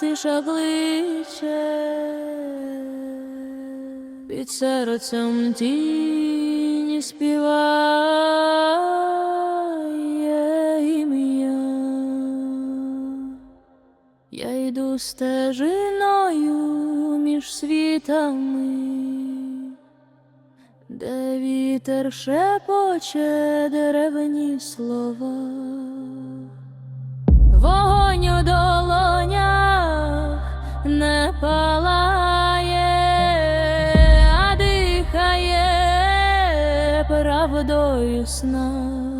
Тиша кличе під серцем тіні співає ім'я. Я йду стежиною між світами, де вітер шепоче деревні слова. Вогонь правдою сна.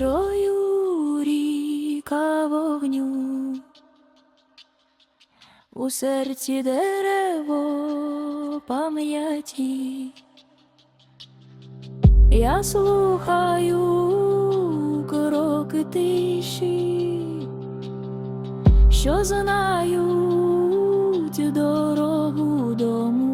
Шкірою ріка вогню, у серці дерево пам'яті. Я слухаю кроки тиші, що знають дорогу дому.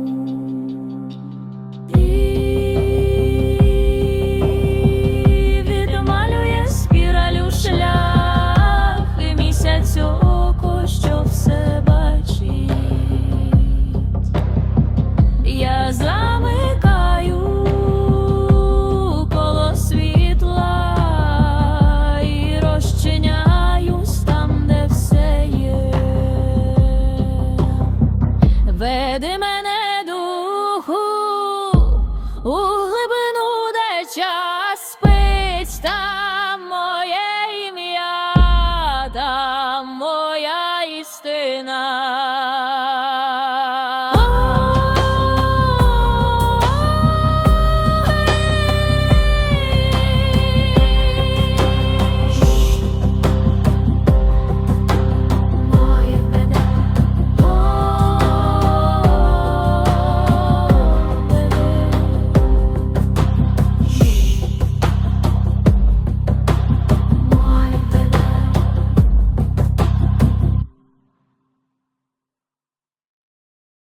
Edemem